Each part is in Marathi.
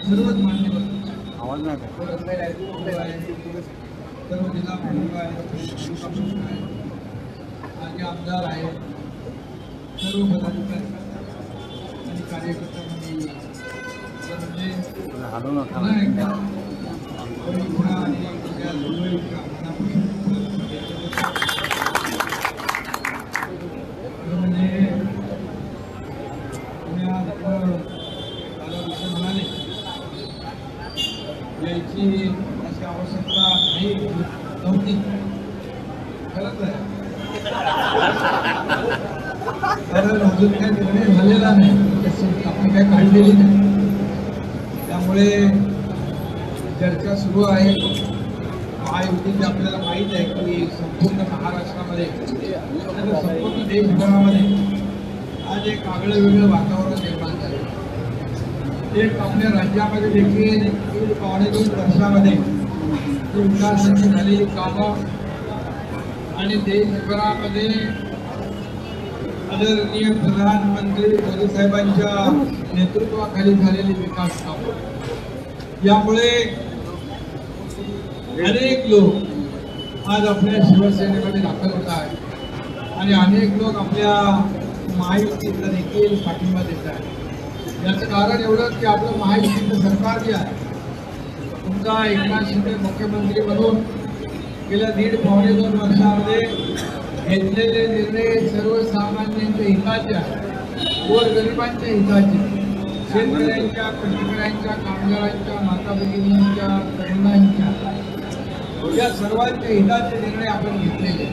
सर्वच मान्यवर आवाज नाही सर्व जिल्हा प्रमुख आहेत माजी आमदार आहेत सर्व पदाधिकारी आणि कार्यकर्ता म्हणजे नव्हती खरंच आहे कारण अजून काय निर्णय झालेला नाही. आपण काय काढलेली नाही. त्यामुळे चर्चा सुरू आहे. महायुतीची आपल्याला माहीत आहे की संपूर्ण महाराष्ट्रामध्ये संपूर्ण देशभरामध्ये आज एक आगळं वेगळं वातावरण निर्माण झालं एक आपल्या राज्यामध्ये देखील पावणे दोन वर्षामध्ये जी विकासाची झालेली कामं. आणि देशभरामध्ये आदरणीय प्रधानमंत्री मोदी साहेबांच्या नेतृत्वाखाली झालेली विकास कामं. यामुळे अनेक लोक आज आपल्या शिवसेनेमध्ये दाखल होत आहेत. आणि अनेक लोक आपल्या महायुतीचा देखील पाठिंबा देत आहेत. याचं कारण एवढंच की आपलं महायुतीचं सरकार जे आहे तुमचा एकनाथ शिंदे मुख्यमंत्री म्हणून गेल्या दीड पावणे दोन वर्षामध्ये घेतलेले निर्णय सर्वसामान्यांच्या हिताचे आहेत गोरगरिबांच्या हिताचे. शेतकऱ्यांच्या कष्टकऱ्यांच्या कामगारांच्या माता भगिनींच्या तरुणांच्या या सर्वांच्या हिताचे निर्णय आपण घेतलेले.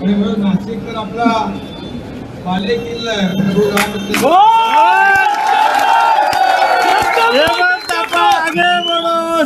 आणि म्हणून नाशिक तर आपला बाले किल्ला आहे आगे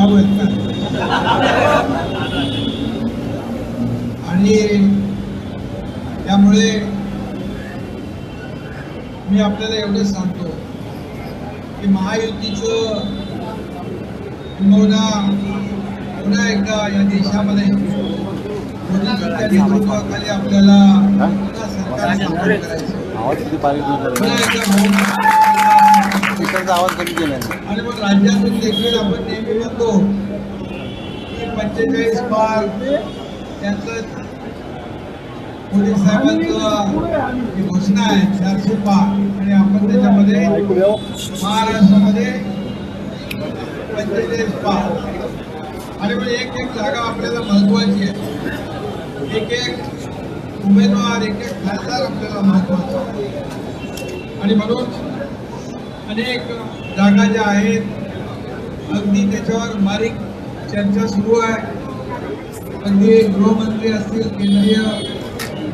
थोडे आहेत का आणि त्यामुळे मी आपल्याला एवढं सांगतो की महायुतीचं किंबहुना पुन्हा एकदा या देशामध्ये नेतृत्वाखाली आपल्याला पुन्हा सरकार स्थापन करायचं तिकडचा आवाज कमी केला आणि मग राज्यातून देखील आपण नेहमी म्हणतो की पंचेचाळीस पार त्यांचं मोदी साहेबांचं घोषणा आहे चारशे पार. आणि आपण त्याच्यामध्ये महाराष्ट्रामध्ये पंचेचाळीस पार. आणि मग एक एक जागा आपल्याला महत्वाची आहे. एक एक उमेदवार एक एक खासदार आपल्याला महत्त्वाचा आहे. आणि म्हणून अनेक जागा ज्या आहेत अगदी त्याच्यावर बारीक चर्चा सुरू आहे. अगदी गृहमंत्री असतील केंद्रीय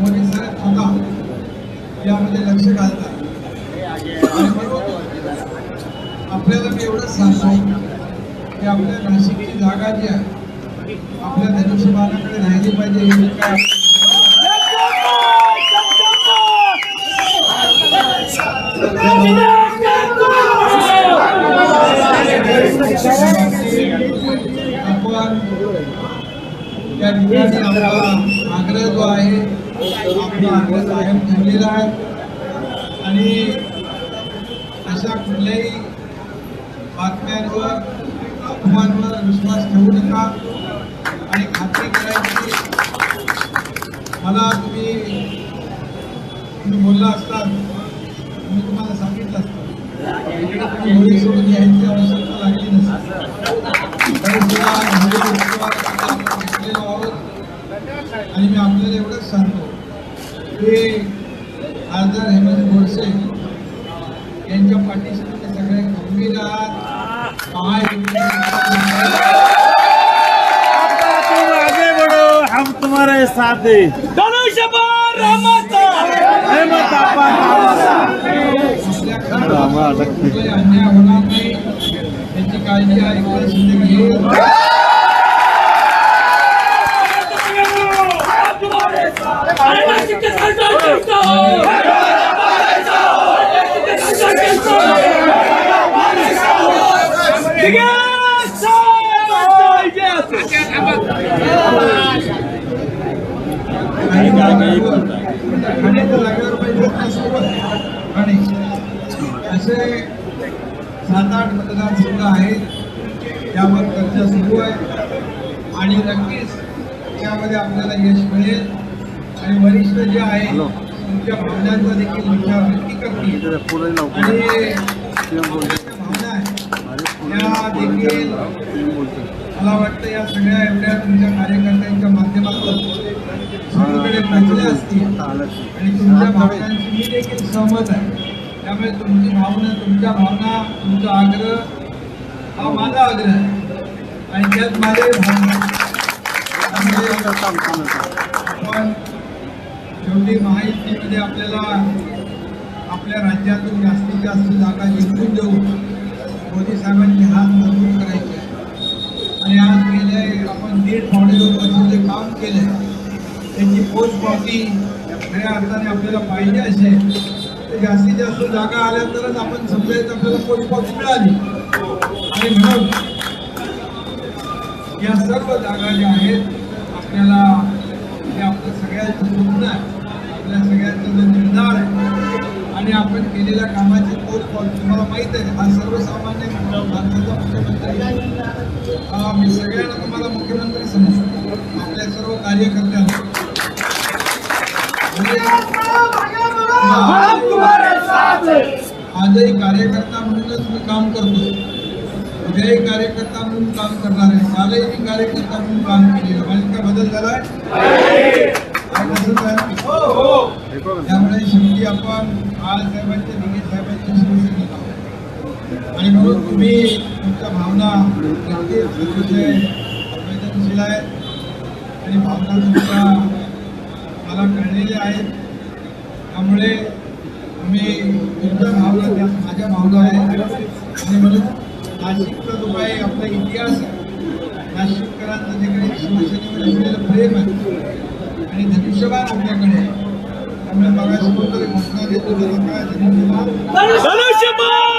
मोदी साहेब स्वतः यामध्ये लक्ष घालतात आपल्याला मी एवढंच सांगतो की आपल्या नाशिकची जागा जी आहे आपल्या धनुष्यबाणाकडे राहिली पाहिजे हे काय आपण त्या ठिकाणी आपला आग्रह जो आहे आपला आग्रह कायम ठेवलेला आहे. आणि अशा कुठल्याही बातम्यांवर अफवांवर विश्वास ठेवू नका. आणि खात्री करायची मला तुम्ही तुम्ही बोलला असतात मी तुम्हाला सांगितलं असतं. सोडून घ्यायचं तुम आगे बढ़ो हम तुम्हारे साथ हैं धनुष्यबाण रामाचा बाप्पा आपल्या घरात कुठलाही अन्याय होणार नाही याची काळजी हा एकनाथ शिंदे घेईल अरे नाशिक के सरकार कैसा हो खाण्याच्या जागेवर पाहिजे त्यासोबत आणि असे सात आठ मतदारसंघ आहेत त्यावर चर्चा सुरू आहे. आणि नक्कीच त्यामध्ये आपल्याला यश मिळेल. आणि वरिष्ठ जे आहे तुमच्या भावनांचा देखील विचार नक्की करतील. आणि भावना त्या देखील मला वाटतं या सगळ्या एवढ्या तुमच्या कार्यकर्त्यांच्या माध्यमातून सगळीकडे पोहोचल्या असतील आणि तुमच्या भावनांची मी देखील सहमत आहे त्यामुळे तुमची भावना तुमच्या भावना तुमचा आग्रह हा माझा आग्रह आहे आणि त्यात माझे पण आपण शेवटी महायुतीमध्ये आपल्याला आपल्या राज्यातून जास्तीत जास्त जागा जिंकून देऊ मोदी साहेबांचे हात मजबूत करायचे आहे. आणि आज गेले आपण दीड पावणे दोन काम केले त्याची पोचपावती खऱ्या अर्थाने आपल्याला पाहिजे असे तर जास्तीत जास्त जागा आल्यानंतरच आपण समजायचं आपल्याला पोचपावती मिळाली. आणि म्हणून या सर्व जागा ज्या आहेत आपल्याला हे आपलं सगळ्यांचं स्वप्न आहे. आपल्या सगळ्यांचं जो निर्धार आहे. आणि आपण केलेल्या कामाची पोचपावती तुम्हाला माहीत आहे हा सर्वसामान्य भारताचा मुख्यमंत्री आहे. मी सगळ्यांना तुम्हाला मुख्यमंत्री समजतो. आपल्या सर्व कार्यकर्त्यांना. आजही कार्यकर्ता म्हणूनच मी काम करतो उद्याही कार्यकर्ता म्हणून काम करणार आहे. कालही मी कार्यकर्ता म्हणून काम केलेलं माझ्यात काय बदल झालाय? तसंच आहे? त्यामुळे शेवटी आपण बाळ साहेबांच्या दिगेश साहेबांच्या शिवसैनिक आहोत. आणि म्हणून तुम्ही तुमच्या भावना संवेदनशील आहेत. आणि भावना तुमच्या मला कळलेल्या आहेत. त्यामुळे मी तुमच्या भावना त्या माझ्या भावना आहे आणि म्हणून नाशिकचा जो काही आपला इतिहास आहे नाशिककरांचं जे काही शिवसेनेवर असलेलं प्रेम आहे आणि धनुष्यबाण आपल्याकडे आहे त्यामुळे मला कोणतरी घोषणा देतो त्याला काय धनुष्यबाण धनुष्यबाण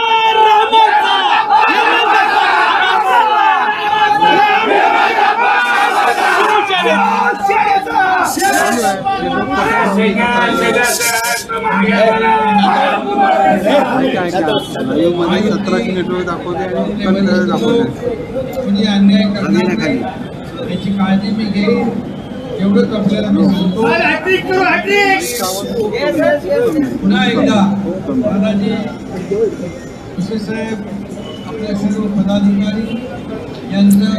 रामाचा सतराशे नेटवर्क दाखवते आणि कमी झालं दाखवते अन्याय करण्याखाली नाही याची काळजी मी घेईन एवढंच आपल्याला पुन्हा एकदा दादाजी कृषी साहेब आपल्या सर्व पदाधिकारी यांचं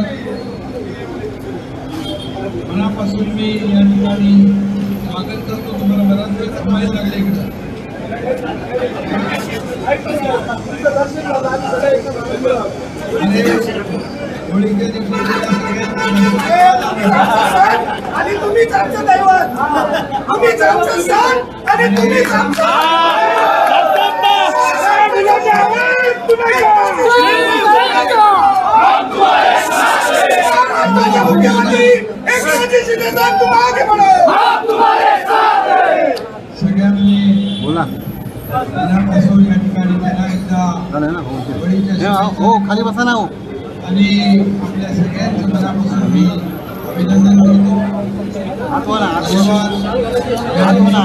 मनापासून मी या ठिकाणी स्वागत करतो तुम्हाला बराच वेळ. थांबायला लागले इकडं. आणि तुम्हीच आमचं दैवत आम्हीच आमचं सण आणि तुम्हीच आमचं मुख्यमंत्री शिंदे साहेब तुम आगे बढ़ो सगळ्यांनी बोला मनापासून या ठिकाणी त्यांना एकदा हो खाली बसा ना हो. आणि आपल्या सगळ्यांचं मनापासून मी अभिनंदन करतो. आठवा ना धन्यवाद. आठवा ना.